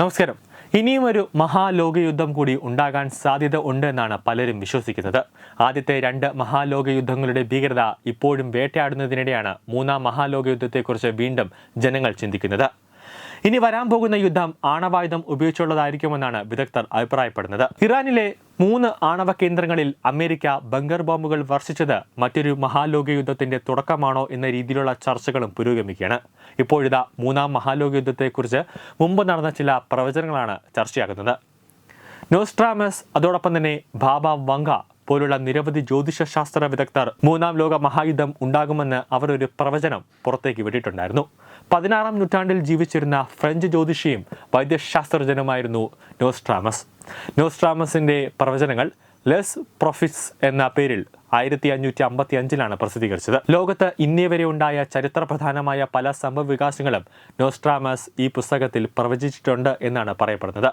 നമസ്കാരം. ഇനിയും ഒരു മഹാലോകയുദ്ധം കൂടി ഉണ്ടാകാൻ സാധ്യത ഉണ്ട് എന്നാണ് പലരും വിശ്വസിക്കുന്നത്. ആദ്യത്തെ രണ്ട് മഹാലോകയുദ്ധങ്ങളുടെ ഭീകരത ഇപ്പോഴും വേട്ടയാടുന്നതിനിടെയാണ് മൂന്നാം മഹാലോകയുദ്ധത്തെക്കുറിച്ച് വീണ്ടും ജനങ്ങൾ ചിന്തിക്കുന്നത്. ഇനി വരാൻ പോകുന്ന യുദ്ധം ആണവായുധം ഉപയോഗിച്ചുള്ളതായിരിക്കുമെന്നാണ് വിദഗ്ധർ അഭിപ്രായപ്പെടുന്നത്. ഇറാനിലെ മൂന്ന് ആണവ കേന്ദ്രങ്ങളിൽ അമേരിക്ക ബങ്കർ ബോംബുകൾ വർഷിച്ചത് മറ്റൊരു മഹാലോക യുദ്ധത്തിന്റെ തുടക്കമാണോ എന്ന രീതിയിലുള്ള ചർച്ചകളും പുരോഗമിക്കുകയാണ്. ഇപ്പോഴിതാ മൂന്നാം മഹാലോക യുദ്ധത്തെക്കുറിച്ച് മുമ്പ് നടന്ന ചില പ്രവചനങ്ങളാണ് ചർച്ചയാകുന്നത്. നോസ്ട്രാമസ് അതോടൊപ്പം തന്നെ ബാബ വങ്ക പോലുള്ള നിരവധി ജ്യോതിഷ ശാസ്ത്ര വിദഗ്ധർ മൂന്നാം ലോക മഹായുദ്ധം ഉണ്ടാകുമെന്ന് അവർ ഒരു പ്രവചനം പുറത്തേക്ക് വിട്ടിട്ടുണ്ടായിരുന്നു. പതിനാറാം നൂറ്റാണ്ടിൽ ജീവിച്ചിരുന്ന ഫ്രഞ്ച് ജ്യോതിഷിയും വൈദ്യശാസ്ത്രജ്ഞനുമായിരുന്നു നോസ്ട്രാമസ്. നോസ്ട്രാമസിന്റെ പ്രവചനങ്ങൾ ലെസ് പ്രൊഫിറ്റ്സ് എന്ന പേരിൽ ആയിരത്തി അഞ്ഞൂറ്റി അമ്പത്തി അഞ്ചിലാണ് പ്രസിദ്ധീകരിച്ചത്. ലോകത്ത് ഇന്നേ വരെ ഉണ്ടായ ചരിത്രപ്രധാനമായ പല സംഭവ വികാസങ്ങളും നോസ്ട്രാമസ് ഈ പുസ്തകത്തിൽ പ്രവചിച്ചിട്ടുണ്ട് എന്നാണ് പറയപ്പെടുന്നത്.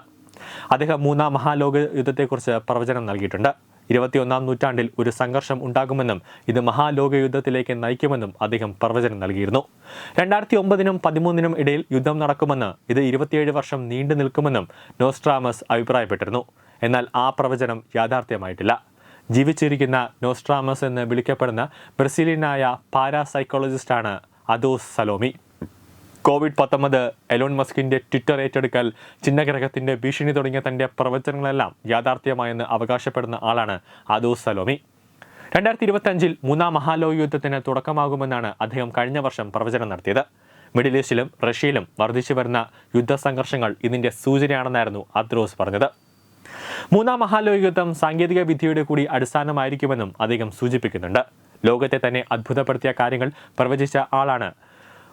അദ്ദേഹം മൂന്നാം മഹാലോക യുദ്ധത്തെക്കുറിച്ച് പ്രവചനം നൽകിയിട്ടുണ്ട്. ഇരുപത്തിയൊന്നാം നൂറ്റാണ്ടിൽ ഒരു സംഘർഷം ഉണ്ടാകുമെന്നും ഇത് മഹാലോക യുദ്ധത്തിലേക്ക് നയിക്കുമെന്നും അദ്ദേഹം പ്രവചനം നൽകിയിരുന്നു. രണ്ടായിരത്തി ഒമ്പതിനും പതിമൂന്നിനും ഇടയിൽ യുദ്ധം നടക്കുമെന്ന് ഇത് ഇരുപത്തിയേഴ് വർഷം നീണ്ടു നിൽക്കുമെന്നും നോസ്ട്രാമസ് അഭിപ്രായപ്പെട്ടിരുന്നു. എന്നാൽ ആ പ്രവചനം യാഥാർത്ഥ്യമായിട്ടില്ല. ജീവിച്ചിരിക്കുന്ന നോസ്ട്രാമസ് എന്ന് വിളിക്കപ്പെടുന്ന ബ്രസീലിയനായ പാരാസൈക്കോളജിസ്റ്റാണ് അദോസ് സലോമി. കോവിഡ് പത്തൊമ്പത് എലോൺ മസ്കിന്റെ ട്വിറ്റർ ഏറ്റെടുക്കൽ ചിഹ്നഗ്രഹത്തിന്റെ ഭീഷണി തുടങ്ങിയ തന്റെ പ്രവചനങ്ങളെല്ലാം യാഥാർത്ഥ്യമായെന്ന് അവകാശപ്പെടുന്ന ആളാണ് ആദോസ് സലോമി. രണ്ടായിരത്തി ഇരുപത്തഞ്ചിൽ മൂന്നാം മഹാലോക യുദ്ധത്തിന് തുടക്കമാകുമെന്നാണ് അദ്ദേഹം കഴിഞ്ഞ വർഷം പ്രവചനം നടത്തിയത്. മിഡിൽ ഈസ്റ്റിലും റഷ്യയിലും വർദ്ധിച്ചു വരുന്ന യുദ്ധസംഘർഷങ്ങൾ ഇതിന്റെ സൂചനയാണെന്നായിരുന്നു അദ്രോസ് പറഞ്ഞത്. മൂന്നാം മഹാലോക യുദ്ധം സാങ്കേതിക വിദ്യയുടെ കൂടി അടിസ്ഥാനമായിരിക്കുമെന്നും അദ്ദേഹം സൂചിപ്പിക്കുന്നുണ്ട്. ലോകത്തെ തന്നെ അത്ഭുതപ്പെടുത്തിയ കാര്യങ്ങൾ പ്രവചിച്ച ആളാണ്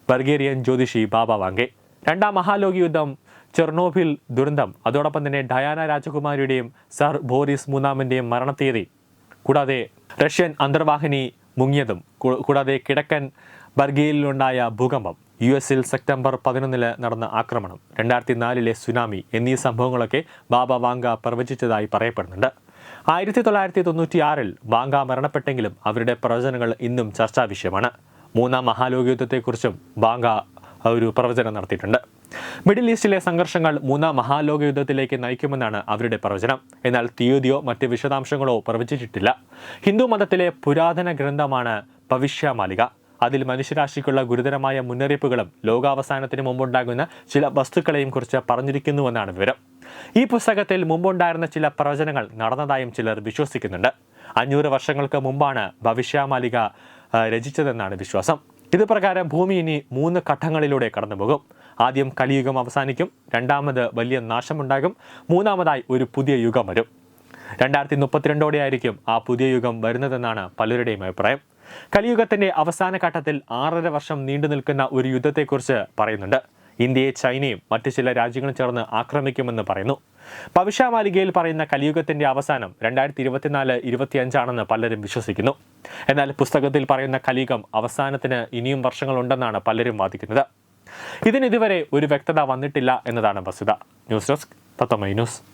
ബൾഗേറിയൻ ജ്യോതിഷി ബാബ വാങ്കെ. രണ്ടാം മഹാലോക യുദ്ധം ചെർണോബിൽ ദുരന്തം. അതോടൊപ്പം തന്നെ ഡയാന രാജകുമാരിയുടെയും സർ ബോറിസ് മൂന്നാമന്റെയും മരണത്തീയതി കൂടാതെ റഷ്യൻ അന്തർവാഹിനി മുങ്ങിയതും കൂടാതെ കിഴക്കൻ ബർഗയിലുണ്ടായ ഭൂകമ്പം യു എസിൽ സെപ്റ്റംബർ പതിനൊന്നിൽ നടന്ന ആക്രമണം രണ്ടായിരത്തി നാലിലെ സുനാമി എന്നീ സംഭവങ്ങളൊക്കെ ബാബ വാങ്ക പ്രവചിച്ചതായി പറയപ്പെടുന്നുണ്ട്. ആയിരത്തി തൊള്ളായിരത്തി തൊണ്ണൂറ്റിയാറിൽ വാങ്ക മരണപ്പെട്ടെങ്കിലും അവരുടെ പ്രവചനങ്ങൾ ഇന്നും ചർച്ചാ വിഷയമാണ് മൂന്നാം മഹാലോകയുദ്ധത്തെക്കുറിച്ചും ബാങ്ക ഒരു പ്രവചനം നടത്തിയിട്ടുണ്ട്. മിഡിൽ ഈസ്റ്റിലെ സംഘർഷങ്ങൾ മൂന്നാം മഹാലോക യുദ്ധത്തിലേക്ക് നയിക്കുമെന്നാണ് അവരുടെ പ്രവചനം. എന്നാൽ തീയതിയോ മറ്റ് വിശദാംശങ്ങളോ പ്രവചിച്ചിട്ടില്ല. ഹിന്ദു മതത്തിലെ പുരാതന ഗ്രന്ഥമാണ് ഭവിഷ്യമാലിക അതിൽ മനുഷ്യരാശിക്കുള്ള ഗുരുതരമായ മുന്നറിയിപ്പുകളും ലോകാവസാനത്തിന് മുമ്പുണ്ടാകുന്ന ചില വസ്തുക്കളെയും കുറിച്ച് പറഞ്ഞിരിക്കുന്നുവെന്നാണ് വിവരം. ഈ പുസ്തകത്തിൽ മുമ്പുണ്ടായിരുന്ന ചില പ്രവചനങ്ങൾ നടന്നതായും ചിലർ വിശ്വസിക്കുന്നുണ്ട്. അഞ്ഞൂറ് വർഷങ്ങൾക്ക് മുമ്പാണ് ഭവിഷ്യമാലിക രചിച്ചതെന്നാണ് വിശ്വാസം. ഇത് പ്രകാരം ഭൂമി ഇനി മൂന്ന് ഘട്ടങ്ങളിലൂടെ കടന്നുപോകും. ആദ്യം കലിയുഗം അവസാനിക്കും. രണ്ടാമത് വലിയ നാശമുണ്ടാകും. മൂന്നാമതായി ഒരു പുതിയ യുഗം വരും. രണ്ടായിരത്തി മുപ്പത്തിരണ്ടോടെ ആയിരിക്കും ആ പുതിയ യുഗം വരുന്നതെന്നാണ് പലരുടെയും അഭിപ്രായം. കലിയുഗത്തിന്റെ അവസാന ഘട്ടത്തിൽ ആറര വർഷം നീണ്ടു നിൽക്കുന്ന ഒരു യുദ്ധത്തെക്കുറിച്ച് പറയുന്നുണ്ട്. ഇന്ത്യയെ ചൈനയും മറ്റു ചില രാജ്യങ്ങളും ചേർന്ന് ആക്രമിക്കുമെന്ന് പറയുന്നു. ഭവിഷ്യാമാലികയിൽ പറയുന്ന കലിയുഗത്തിന്റെ അവസാനം രണ്ടായിരത്തി ഇരുപത്തിനാല് ഇരുപത്തിയഞ്ചാണെന്ന് പലരും വിശ്വസിക്കുന്നു. എന്നാൽ പുസ്തകത്തിൽ പറയുന്ന കലിയുഗം അവസാനത്തിന് ഇനിയും വർഷങ്ങളുണ്ടെന്നാണ് പലരും വാദിക്കുന്നത്. ഇതിനിതുവരെ ഒരു വ്യക്തത വന്നിട്ടില്ല എന്നതാണ് വസ്തുത. ന്യൂസ് ഡെസ്ക് തത്തമൈ ന്യൂസ്.